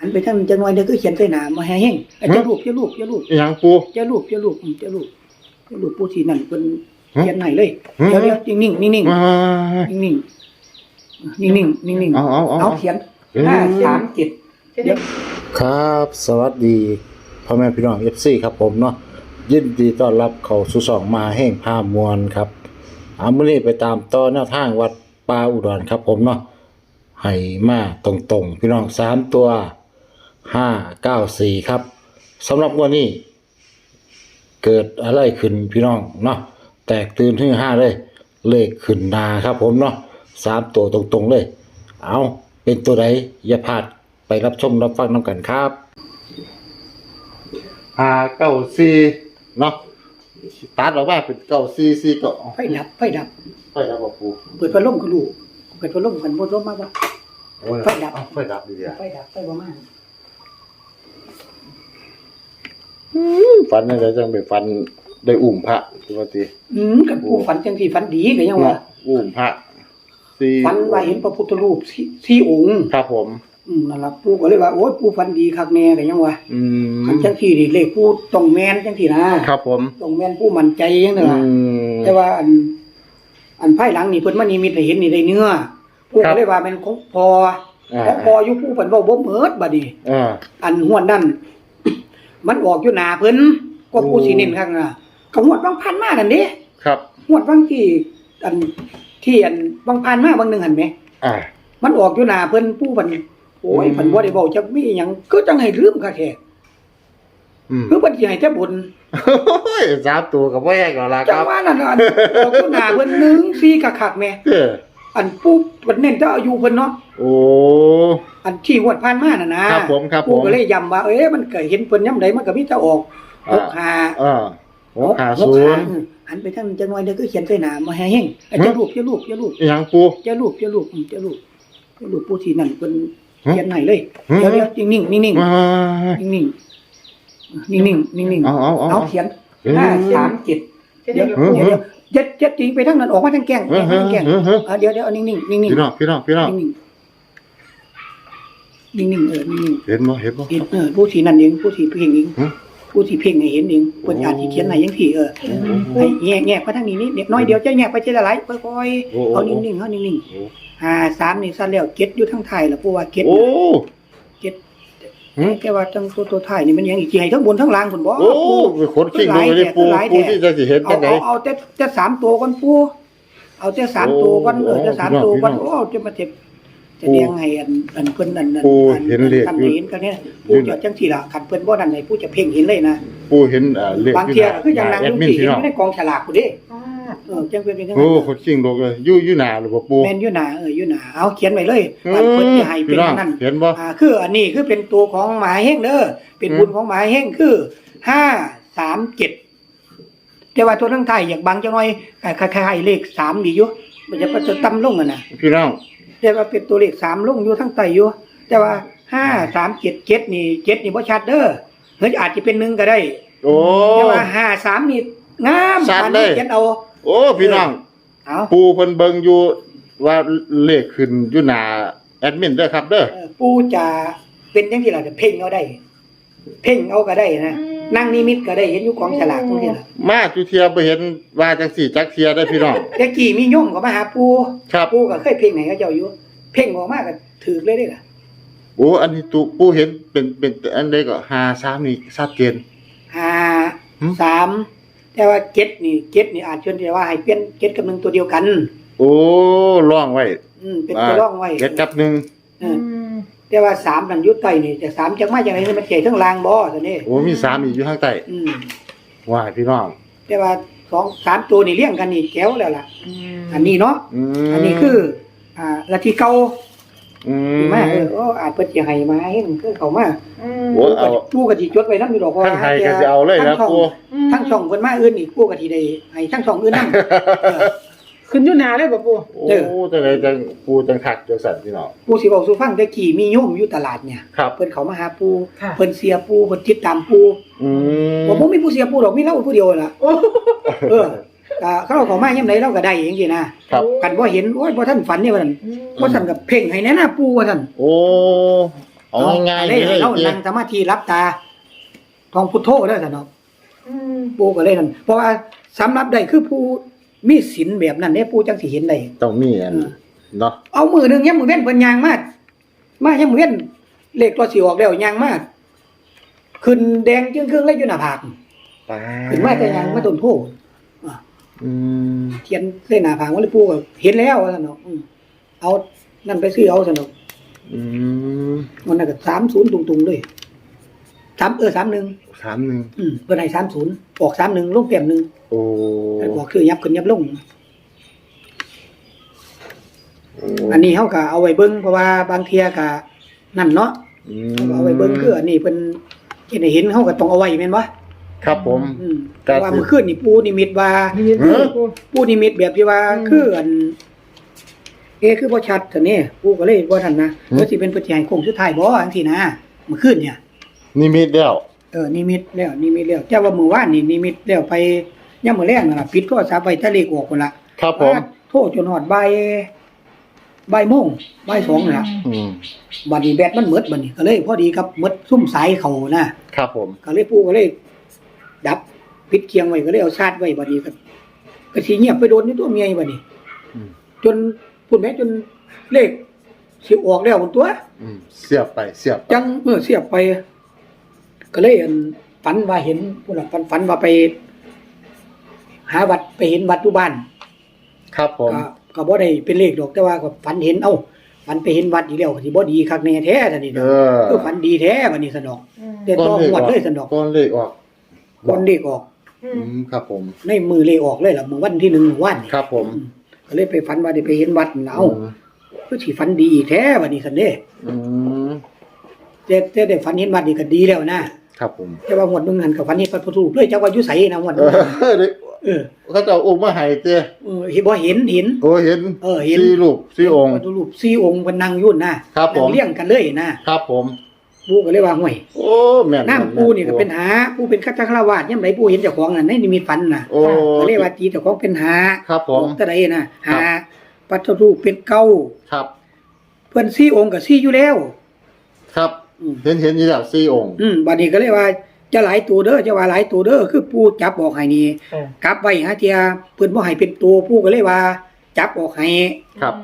หันไปทางจังหน่อยเดี๋ยวคือเขียนใส่หน้ามาให้แห้งเอ้ยเจะรูปเจะรูปเจะรูปอิหยังปู เจะรูปเจะรูปอืมเจะรูปเจะรูปผู้ที่นั่นเพิ่นฮะเขียนให้เลยฮะเดี๋ยวเดี๋ยวนิ่งๆนิ่งมาๆนิ่งๆนิ่งๆนิ่งๆเอาเอาเอาเอาเขียนเอ้ยห้าสามเจ็ดเดี๋ยว ครับสวัสดีพ่อแม่พี่น้องเอฟซีครับผมเนาะยินดีต้อนรับเข้าสู่สองมาแห่งภาพมวลครับเอามื่อนี้ไปตามต่อแนวทางวัดป่าอุดรครับผมเนาะให้มาตรงๆ พี่น้องสามตัว ห้าเก้าสี่ครับสำหรับวันนี้ เกิดอะไรขึ้นพี่น้องเนาะแตกตื่นที่ห้าเลย เลขขึ้นนาครับผมเนาะสามตัวตรงๆเลย เอาเป็นตัวใดอย่าพลาดไปรับชมรับฟังน้ำกันครับห้าเก้าสี่เนาะตัดออกมาเป็นเก้าสี่สี่ก็ไฟดับไฟดับไปแล้วบอกปูเปิดพัดลมก็รู้เปิดพัดลมกันบ่ลมมากบ่โอ้ยไฟดับเอาไฟดับดีเดียวไฟดับไฟบ่มาก ฟันนี่จะจังไปฟันได้อุ่มพระปกติอืมกับผู้ฝันจังที่ฝันดีก็ยังว่าอุ่มพระสี่ฝันว่าเห็นพระพุทธรูปสี่สี่องค์ครับผม อืมนั่นล่ะปู่ก็เลยว่าโอ้ยปู่ฝันดีคักแน่ก็ยังว่าอืมคันจังที่นี่เลขปู่ต้องแม่นจังที่นะครับผมต้องแม่นปู่มั่นใจจังนั่นอืล่ะมแต่ว่าอัน อันภายหลังนี่เพิ่นมานิมิตให้เห็นนี่ได้เนื้อปู่ครัก็บเลยว่าเป็นของพออ่าของพออยู่ปู่เพิ่นเว้าบ่เหมิดบัดนี้อ่าอันหวดนั่น มันออกอยู่หน้าเพิ่นก็ปู่สิเน้นข้างหน้าก็หวดบางพันมานั่นเด้ครับ หวดบางที่อันที่อันบางพันมาบางหนึงหั่นแหมอ่า มันออกอยู่หน้าเพิ่นปู่เพิ่นโอ้ยอืม เพิ่นบ่ได้เว้าจักมีหยังคือจังให้ลืมคักแท้อืมคือเพิ่นสิให้แต่บุญโอ้ยสามตัวกับว่าแยกกันละคจังรับว่านั่นน่ะอันออกอยู่หน้าเพิ่นหนึ่งสี่คักๆแหม่เออ อันปู่เพิ่นเน้นแต่อายุเพิ่นเนาะโอ้ อันที่หวดผ่านมาน่ะนะครับผมครับผม ปู่ก็เลยย้ำว่าเอ้ยมันก็เห็นเพิ่นยามใดมันก็มีแต่ออกอ่าหกห้าอ่าหกห้าศูนย์หกห้าหันไปทางจังหน่อยเดี๋ยวคือเขียนใส่หน้ามาให้แห้งเอ้ยฮะเจะรูปเจะรูปเจะรูปอิหยังปู เจะรูปเจะรูปอืมเจะรูปเจะรูปผู้ที่นั่นเพิ่นฮะเขียนให้เลยฮะเดี๋ยวเดี๋ยวนิ่งๆนิ่งมาๆนิ่งๆนิ่งๆนิ่งๆเอาเอาเอาเอาเขียนเอ้ย ห้าสามเจ็ดเดี๋ยวฮะเดี๋ยวเดี๋ยว เจ็ดเจ็ดจริงไปทางนั้นออกมาทางแก้งเฮ้ยทางแก้งเฮ้ยเฮ้ยอ่าเดี๋ยวเดี๋ยวเอานิ่งๆนิ่งๆนิ่งพี่น้องพี่น้องพี่น้องๆนิ่งๆนิ่งๆเออนิ่งเห็นบ่เห็นบ่ๆเห็นเออผู้ที่นั่นเองผู้ที่เพ่งเองฮะผู้ที่เพ่งให้เห็นเองเพิ่นอาจสิเขียนให้ยังที่เออให้แง่แง่ไปทางนี้นิดเด็กน้อยเดียวจะแง่ไปทีละหลายค่อยโอ้ๆโอ้เอานิ่งๆเอานิ่งโอ้ๆอ่าสามนี่สั้นแล้วเก็ดอยู่ทั้งไทยแล้วเพราะว่าเก็ดโอ้เก็ด หืมแต่ว่าทั้งตัวตัวไทยนี่มันยังอีกสิให้ทั้งบนทั้งล่างพุ่นบ่โอ้เป็นคนขิงลงไปเลยปูหลายแท้ปูที่จะสิเห็นเอาจังได เอาเอาแต่แต่สามตัวก่อนปูเอาแต่สามตัวก่อนเออแต่สามตัวก่อนพี่น้องโอ้จะมาเจ็บจะเลี้ยงให้อันอันเพิ่นนั่นนั่นปูอัเห็นเลขคันอยู่ เห็นกันเนี่ยปูจะจังซี่ล่ะคันเพิ่นบ่นั่นให้ปูจะเพ่งเห็นเลยนะ ปูเห็นอ่าเลขบางเที่ยคืออย่างนางแอลุดงมินสิพี่เห็นน้องไม่ได้กองฉลากพุ่นเด้ เออจังเป็นเป็นจังโอ้นั้นคนขิงลงเลยอยู่อยู่หน้าหรือบ่ปู แม่นอยู่หนาเอออยู่หนาเอาเขียนไว้เลยอืมมันเพิ่นจะให้เป็พี่นน้องนั่นเห็นบ่ อ่าคืออันนี้คือเป็นตัวของหมายเฮงเด้อเป็นอืมบุญของหมายเฮงคือห้าสามเจ็ดแต่ว่าตัวทั้งไทายอยากบางจังหน่อยคล้ายๆเลขสามดีอยู่มันจะมันจะต่ำลงอะนะ พี่น้องแต่ว่าเป็นตัวเลขสามลงอยู่ทั้งไตอยู่ แต่ว่าห้าสามเจ็ดเจ็ดนี่เจ็ดนี่บ่ชัดเด้อเฮ้ยอาจจะเป็นหนึ่งก็ได้ โอ้ แต่ว่าห้าสามนี่งามชัดอันเลนี้ยเขียนเอา โอ้พี่น้อง เอาปูเพิ่นเบิ่งอยู่ว่าเลขขึ้นอยู่หน้าแอดมินเด้อครับเด้อ เออปู่จะเป็นจังซี่ล่ะจะเพ่งเอาได้ เพ่งเอาก็ได้นะนั่งนิมิตก็ได้เห็นอยู่กองฉลากตรงนี้ล่ะมาจุเทียบ่เห็นว่าจังสี่จักเทียได้อพี่น้อง แต่กี้มีโยมก็มาหาปู่ครับ ปู่ก็เคยเพ่งให้เขาเจ้าอยู่ เพ่งออกมาก็ถือเลยเด้ล่ะโอ้ อันนี้ตูปูเห็นเป็นเป็นอันใดก็53นี่ชัดเจน ห้าหืมสาม แต่ว่าเจ็ดนี่เจ็ดนี่อาจชวนที่ว่าให้เปลี่ยนเจ็ดกับหนึ่งตัวเดียวกัน โอ้ร่องไว้อืมเป็นตัวร่องไว้เจ็ดกับหนึ่งเออแต่ว่าสามนั่นอยุดใต้นี่แต่สามจังมาจังไดนี่มันเจ๋ทั้งลางบ่ซะนี่โอ้มีสามอีกอยู่ข้างใต้อืมว้ายพี่น้อง แต่ว่าสองสามตัวนี่เลี้ยงกันนี่แก้วแล้วล่ะ อันนี้เนาะอืมอันนี้คือ อ่าลัทธิเก่า อืที่มมาเออโอ้อาจเพิ่นสิให้มาให้มันคือเขามาโอ้เอาผู้ก็สิจดไว้นำอยู่ดอกเพราะท่านไทยก็สิเอาเลยนะทั้งช่องปูทั้งช่องเพิ่นมาอื่นอีกผู้ก็สิได้ให้ทั้งช่องอื่นนำขึ้นอยู่หนาเลยบ่ปูโอ้จังไดจังปูจังคักจังสั่นพี่น้องผู้สิเว้าสู่ฟังแต่กี้มีโยมอยู่ตลาดเนี่ยครับเพิ่นเขามาหาปูค่ะเพิ่นเสียปูเพิ่นติดตามปูอืม บ่บ่มีผู้เสียปูดอกมีเราผู้เดียวล่ะเออ อ่าเขาเอาเขามายามใดเราก็ได้จังซี่นะครับ กันบ่เห็นโอ้ยบ่ทันฝันนี่ว่าซั่นบ่ซั่นก็เพ่งให้แน่นะปูว่าซั่นโอ้เอาง่ายๆเลเลยยเราเจ๊นั่งสมาธิรับตาท่องพุทโธเด้อซั่นเนาะอืมปู่ก็เลยนั่นเพราะว่าสำหรับได้คือผู้มีศีลแบบนั้นเด้ปู่จังสิเห็นได้ ต้องมีอันเออเนาะเอามือหนึงยามมื้อเว้นเพิ่นย่างมามาย่ามมื้อเว้นเลขตัวสิออกแล้วย่างมาขึ้นแดงจึงครึ่งเลยอยู่หน้าผากขึ้นมาแต่ย่างมาต้นโพ อะอืมเทียนเส้นหน้าผากว่าเลยปู่ก็เห็นแล้วว่าซั่นเนาะอืมเอานั่นไปซื้อเอาซั่นเนาะอืมมันน่ะก็30ตุงๆเลยสามเออ31สามหนึ่งอืมเพิ่นให้30ออก31ลงเต็มหนึงโอ้ไปบอกคือยับขึ้นยับลง อันนี้เขาก็เอาไว้เบิ้งเพราะว่าบางเทียก็นั่นเนาะอืเขาก็เอาไว้เบิ้งคืออันนี้เพิ่นเห็นให้เห็นเขาก็ต้องเอาไว้แม่นบ่ ครับผม อืมแต่ว่าเมื่อคืนนี่ปูนิมิตว่ามีมีเออปู ปูนิมิตแบบที่ว่า อืม คืออัน เอะคือบ่ชัดซะนี่ปูก็เลยบ่ทันนะว่าสิเป็นปฏิหารย์โค้งสุดท้ายบ่จังซี่นะเมื่อคืนเนี่ย นิมิตแล้วเออนิมิตแล้วนิมิตแล้วแต่ว่ามื้อวานนี่นิมิตแล้วไปยามมื้อแลงนั่นล่ะปิดโทรศัพท์ไว้แตะเลขออกพุ่นล่ะครับผม ว่าโทรจนฮอดบ่ายบ่ายโมงบ่ายสองนั่นล่ะ อืมบัดนี้แบตมันหมดบัดนี้ก็เลยพอดีกับหมดซุ่มสายเขานะครับผม ก็เลยปู่ก็เลย ดับปิดเคียงไว้ก็เลยเอาชาร์จไว้บัดนี้ก็ก็สิเงียบไปโดนนี่ตัวเมียบัดนี้อืมจนพูดแม้จนเลขสิออกแล้วบนตัวอืมเสียบไปเสียบไปจังเมื่อเสียบไป ก็เลยอันฝันว่าเห็นผู้หลักฝันฝันว่าไป หาวัดไปเห็นวัดอยู่บ้านครับผมก็ก็บ่ได้เป็นเลขดอกแต่ว่าก็ฝันเห็นเอ้าฝันไปเห็นวัดอีกแล้วก็สิบ่ดีคักแน่แท้ซะนี่เอเด้ออเออฝันดีแท้บัดนี้สนอกอืมเดี๋ยวต้องหวดเลยสนอก ก้อนเลขออก ก่อนเลขออก อือืมมครับผม ในมือเลขออกเลยล่ะมื้อวันที่หนึ่งวันนี่ครับผมอืมก็เลยไปฝันว่าได้ไปเห็นวัดนั่นล่ะเอ้าคือสิฝันดีอีกแท้บัดนี้ซั่นเด้อืมแต่แต่ได้ฝันเห็นวัดนี่ก็ดีแล้วนะครับผมแต่ว่าหวดมึงหันกับฝันเห็นพระพุทธรูปเลยจักว่าอยู่ไสนะหวดเอมึงอเด็กเออเขาจะเอาอุ้มมาให้เจ้เออเห็นบ่เห็นเห็น โอ้เห็นเออเห็น สี่รูปสี่องค์ พระพุทธรูปสี่องค์เพิ่นนั่งอยู่นะครับผม นั่งเลี้ยงกันเลยนะครับผม ปู่ก็เลยว่าห่วยโอ้แม่นน้ำปู่นี่ก็เป็นหาปู่เป็นคัตคารวาสยามใดปู่เห็นเจ้าของนั่นในนิมิตฝันน่ะโอ้ก็เลยว่าตีเจ้าของเป็นหาครับผมตะใดน่ะหาพระพุทธรูปเป็นเก้าครับ เพิ่นสี่องค์ก็สี่อยู่แล้ว ครับอืมเห็นเห็นอยู่แล้วสี่องค์อืมบัดนี้ก็เลยว่าจะหลายตัวเด้อจะว่าหลายตัวเด้อคือปู่จับออกให้นี่เออกลับไว้หาเทียเพิ่นบ่ให้เป็นตัวปู่ก็เลยว่า จับออกให้ครับ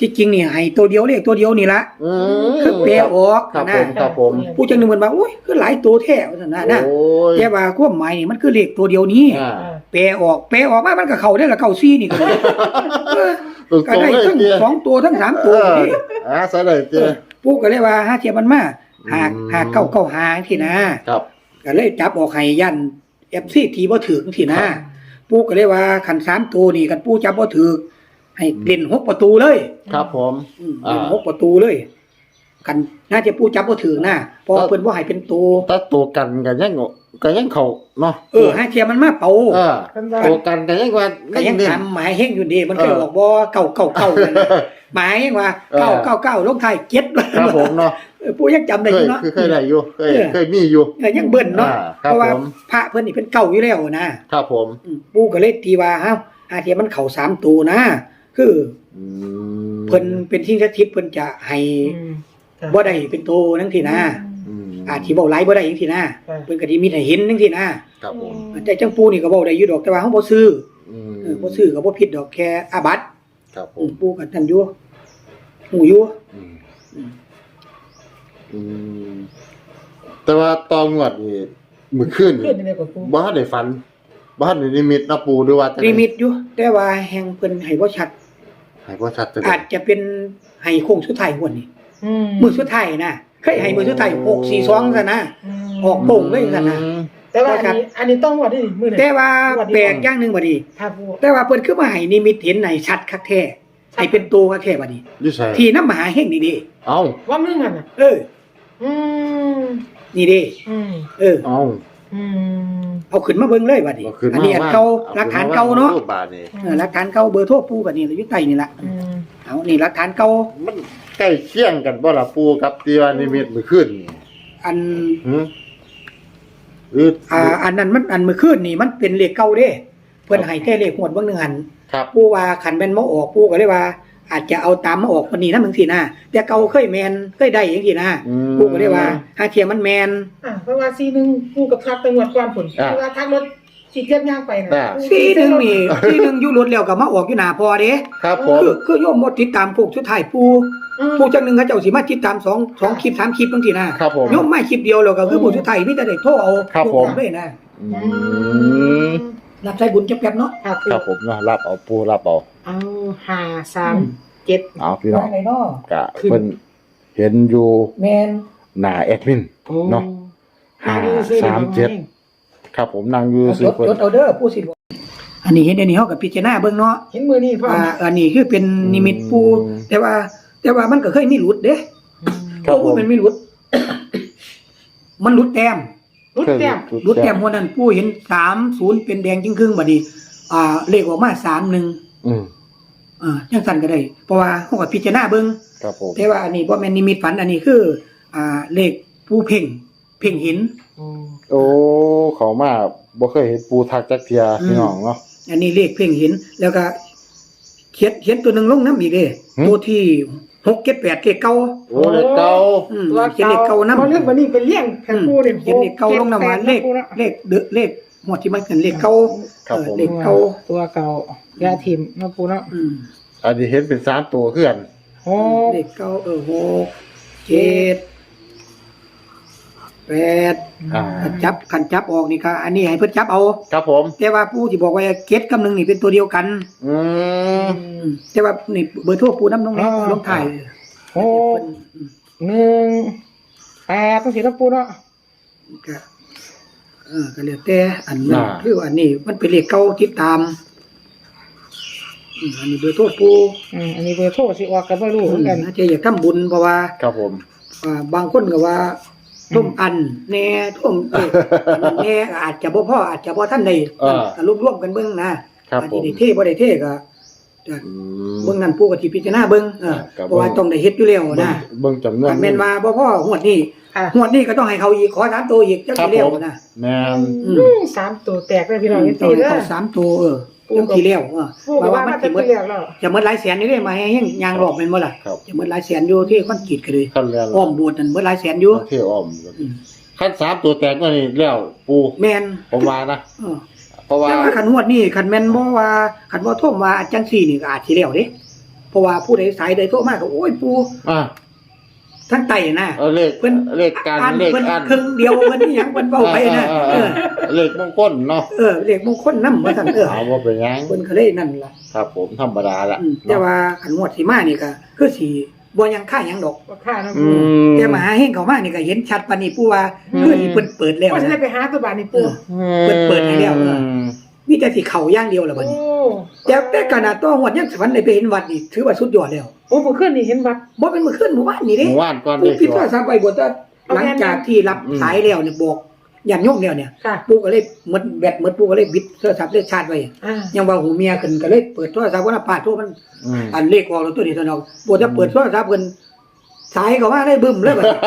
ที่จริงนี่ให้ตัวเดียวเลขตัวเดียวนี่ละอืมคือแปลออกครับผนะมครับผมผู้จังหนึงมันว่าโอ้ยคือหลายตัวแท้ว่าซั่นนะนะโอ้ยแต่ว่าความหมายนี่มันคือเลขตัวเดียวนี้อ่าอ่าแปลออกแปลออกมามันก็เข้าได้ละเก้าซี่นี่ก็ได้เออตรงก็ๆได้เลยทั้งเจ้สองตัวทั้งสามเอตัวอนี่อ่าใส่เลยเจ้ปู่ก็เลยว่าหาเทียมันมาหากอืม หากเก้าเก้าหาที่นะ ครับ ก็เลยจับออกให้ยัน FC ทีบ่ถึงที่นะปู่ก็เลยว่าคันสามตัวนี่กันปู่จับบ่ถึก ให้เล่นหกประตูเลยครับผมอืมอ่าเล่นหกประตูเลย กันน่าจะปู่จับบ่ถึงนะเพอครับเพิ่นบ่ให้เป็นตัวถ้าตัวกันกันยังก็ยังเขาเนาะเออหาเทียมันมาเป่าเออเพิ่นว่าตัวกันกันยังว่าก็ยังเน้นทำหมายเฮงอยู่ดีมันเคยเออบอกบ่เก่าเก่าเก่านั่นน่ะหมายเฮงว่าเออเก่าเก่าเก่าลงท้ายเจ็ดครับผมเนาะเออปู่ยังจำได้เคอยยู่เนาะคือเคยได้อยู่เคยเออเคยมีอยู่เออยังเบิ่นเนาะอ่าคเพรับราะว่าผมพระเพิ่นนี่เป็นเก่าอยู่แล้วนะครับผมอืมปู่ก็เลยตีว่าเอ้าหาเทียมันเข้าสามตัวนะ คืออืมเพิ่นเป็นที่สถิตเพิ่นจะให้อืมค่ะบ่ได้เป็นตัวจังซี่นะอืมอาจสิเว้าหลายบ่ได้จังซี่นะค่ะเพิ่นก็สิมีให้เห็นจังซี่นะครับผมแต่จังปู่นี่ก็เว้าได้อยู่ดอกแต่ว่าเฮาบ่ซื้ออืมเออบ่ซื้อก็บ่ผิดดอกแค่อาบัติครับผอืมมปู่ก็นั่นอยู่หูอยู่อืมอืมอืมแต่ว่าตอนงวดนี่มื้อคืนขึ้นี่นในกับปูบ้านได้ฝันบ้านได้นิมิตนะปูด้วยว่าจะนิมิตอยู่แต่ว่าแห่งเพิ่นให้บ่ชัด ให้บ่ชัดจะอาจจะเป็นให้โค้งสุดท้ายหวนนี่อืมมือสุดท้ายนะเคยให้มือสุดท้าย642ซะนะมออกโป่งเลยซะนะอืมแต่ว่าอันนี้อันนี้ต้องวัดที่มือไหนแต่ว่าแปลกอย่างหนึงบัดนี้ค่ะปูแต่ว่าเพิ่นคือมาให้นิมิตเห็นในชัดคักแท้ให้เป็นตัวคักแท้บัดนี้อยู่ไสที่น้ำมหาเฮงนี่เดิเอ้าว่ามือมันอะเอออืมนี่เดิอืมเออเอ้า อืม เอาขึ้นมาเบิ่งเลยบัดนี้ก็คืออันนี้อันว่เก่าหลักฐานเก่าเนาะรูปบาทนี่เออหลักฐานเก่าเบอร์โทรปู่บัดนี้อยู่ใต้นี่ล่ะอืมเอานี่หลักฐานเก่ามันใกล้เคียงกันบ่ล่ะปูกับที่ว่านิมิตมื้อคืนนี่อันหือหรืออ่าอันนั้นมันอันเมื่อคืนนี่มันเป็นเลขเก่าเด้ เพิ่นให้แค่เลขหวดเบางหนึงหันครับ ปู่ว่าขันแม่นบ่ออกปู่ก็เลยว่า อาจจะเอาตามมาออกวันนี้นะมึงสินะแต่เก่าเคยแมนเคยได้อย่างสินะอืมปูก็ได้ว่าหาเทียมันแมนอ่าเพราะว่าซีหนึงกูกับทักไปงวดก่อนผลอ่าเพราะว่าทักรถสิเทียบย่างไปนะอ่าสีหนึ่งนี่สีหนึ่งอยู่รถแล้วก็มาออกอยู่หน้าพอเด้ครับผม คือคือโยมหมดติดตามพวกสุดท้ายปูอืม ปูจังหนึ่งเขาเจ้าสิมาติดตามสองสองคลิปสามคลิปบางทีนะครับผม โยมไม่คลิปเดียวแล้วก็คือผู้สุดท้ายมีแต่ได้โทรเอาครับผมโทเลยนะอืมรับใช้บุญจับแป๊บเนาะครับครับผมเนาะรับเอาปูรับเอา เอา ห้าสามเจ็ดเอาพี่น้องว่าไงเนาะกะขึ้นเพิ่นเห็นอยู่แมนหน้าแอดมินเนาะห้าสามเจ็ดครับผมนั่งอยู่เอาสิจดเพิ่นจดเอาเด้อผู้สิบอกอันนี้เห็นอันนี้เฮากับพิจารณาเบิ่งเนาะเห็นมือนี่พ่ออ่าอันนี้คือเป็นนิมิตปูแต่ว่า แต่ว่ามันก็เคยมีหลุดเด้ครับผปูมมันมีหลุด มันหลุดแต้ม รุดแต้มหลุดแต้มวันนั้นปูเห็น30เป็นแดงจึงครึ่งบัดนี้อ่าเลขออกมา31อืม อ่าจังซั่นก็ได้ เพราะว่าเฮาก็พิจารณาเบิ่งครับผมแต่ว่าอันนี้บ่แม่นนิมิตฝันอันนี้คือ อ่าเลขปูเพ่ง เพ่งเห็นอืมโอ้เขามาบ่เคยเห็นปูทักจักเทียอืม พี่น้องเนาะ อันนี้เลขเพ่งเห็นแล้วก็เขียนเขียนตัวหนึงลงน้ำอีกเด้หืมตัวที่6 7 8เลขเก่าโอ้เลขเก่าอืมเขียนเลขเก่านำพอเรื่องวันนี้เป็นเลี้ยงแค่ปูเด่นเขียนเลขเก่าลงน้ำมันเลขเลขเดอะเลข หมดที่มันเป็นเลขเก่าครับเออผม เลขเก่าตัวเก่ายาทิมเนาะปูเนาะอืมอันนี้เห็นเป็นสามตัวคือกันโอ้เลขเก่าเออหกเจ็ดแปดอ่าขันจับขันจับออกนี่ก็อันนี้ให้เพิ่นจับเอา ครับผม แต่ว่าผู้ที่บอกว่าเก็ดกับหนึ่งนี่เป็นตัวเดียวกันอืมอืม แต่ว่านี่เบอร์โทรปูน้ำน้องเล็กลงถ่ายโหหนึ่งแปดต้องสีน้ำปูเนาะก็ เออก็แล้วแต่อันนั้นคืออันนี้มันเป็นเลขเก่าติดตามอืมอันนี้เบอร์โทรปูอืมอันนี้เบอร์โทรสิออกกันไม่รู้อืเหมือนมกันน่าจะอยากทำบุญเพราะว่าครับผม อ่าบางคนก็ว่าท่วมอันแน่ท่วมเอ้ยอันนั้นแน่อาจจะบ่พออาจจะบ่ท่านได้อ่า ก็รวมๆกันเบิ่งนะครับอาจผสิมได้เทบ่ได้เทก็จะอืม เบิ่งนั่นผู้ก็สิพิจารณาเบิ่งเออครับ เพราะว่าต้องได้เฮ็ดอยู่แล้วนะเบิ่งจำนวนถ้าแม่นว่าบ่พอหวดนี้อะหวดนี้ก็ต้องให้เขาอีกขอสามตัวอีกจังครัสิบแล้วผม นะแม่นอืมอืมสามตัวแตกเลยพี่น้องต้ยี่องสี่ให้เด้อ เขาสามตัวเออจังสิแล้วเออปูเพก็ราะว่าว่ามัมันนสิจะหมเปดลี่ยนแล้วจะหมดหลายแสนนี่ได้มาให้ยางรอบแม่นบ่ล่ะครับจะหมดหลายแสนอยู่ที่คอนกรีตก็เลยขั้นแล้วอ้อมโบสถ์นั่นหมดหลายแสนอยู่เที่ยวอ้อมอืมขั้นสามตัวแตกก็นี่แล้วปูแม่นผมว่านะเออ เพราะว่าแต่ว่าขันหวดนี่ขันแม่นบ่ว่าขันบ่โทรมาจังซี่นี่ก็อาจสิแล้วเด้เพราะว่าผู้ใดสายใดโทรมาก็โอ้ยปู่อ่าทั้งไตน่ะเออเลขเพิ่นเลขการอ่านเลขเพิ่นอันครึ่งเดียวเพิ่นนี่หยังเพิ่นเว้าไปนะอ่าเออ่าออ่าเลขมงคลเนาะเออเลขมงคลนำว่าซั่นเออเอาว่าเป็นหยังเพิ่นก็เลยนั่นล่ะครับผมธรรมดาละอืมแต่ว่าขันหวดสิมานี่ก็คือสิ บ่ยังค่าหยังดอก ว่าค่านะอืปูมแต่มหาเฮงเข้ามานี่ก็เห็นชัดปานนี้ปู่ว่าคือสิเพิ่นเปิดแล้วว่าจะได้นะ ไปหาตัวบาทนี่ปูเปิดเปิดให้แล้วเออมมีแต่สิเข้าอย่างเดียวล่ะบัดโอ้นี้แต่แต่ขนาดตัวหวดยังสวรรค์ได้ไปเห็นวัดนี่ถือว่าสุดยอดแล้วโอ้ผมขึ้นนี่เห็นวัด บ่เป็นมื้อคืนเมื่อวานนี่เด้หมู่บ้านก่อนปูเลขคิดตัวว่าทราบไปบทว่าหลังจากที่รับอืม สายแล้วเนี่ยบอก ยันโยมแล้วเนี่ยค่ะ ปูก็เลยหมดแบตหมดปูก็เลยบิดโทรศัพท์เลยชาร์จไว้อ่ายังว่าหูเมียขึ้นก็เลยเปิดโทรศัพท์ว่าปาดโทรมัน อืมอันเลขออกแล้วตัวนี้ตัวเนาะบ่จะเปิดโทรศัพท์เพิ่นสายเขามาได้บึ้มเลยบัดนี้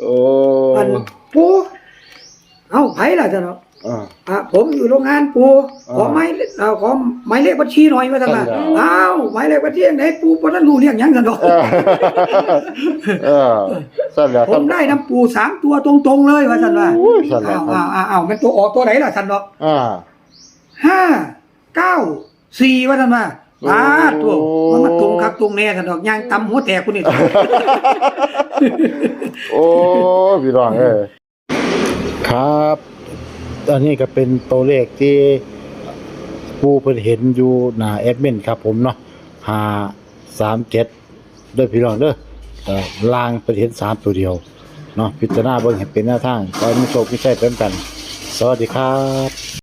โอ้ อันปูเอ้าไผล่ะตัวเนาะ อ่า อะผมอยู่โรงงานปูขออ่าไม้เอ่อขอหมายเลขบัญชีหน่อยว่าซั่นว่านั่นแหละอ้าวหมายเลขบัญชีจังไดปูบ่ทันรู้เรื่องหยังซั่นดอกเออเออสั่นแล้วผมได้น้ำปูสามตัวตรงๆเลยว่าซั่นว่าโอ้ยสั่นแล้วอ้าวอ้าวอ้าวมันตัวออกตัวไหนล่ะท่านบอกอ่า ห้าเก้าสี่ว่าท่านว่าโอ้อ้าตัวมันมาตรงคักตรงแน่ท่านดอกย่างตำหัวแตกคุณนี่ โอ้พี่รองเอ้ยครับ อันนี้ก็เป็นตัวเลขที่ผู้เพิ่นเห็นอยู่หน้าแอดมินครับผมเนาะหาสามเจ็ดเด้อพี่รองเด้อเอ่อลางเพิ่นเห็นสามตัวเดียวเนาะพิจารณาเบิ่งให้เป็นหน้าทางตอนนี้โชคไม่ใช่เป็นกัน สวัสดีครับ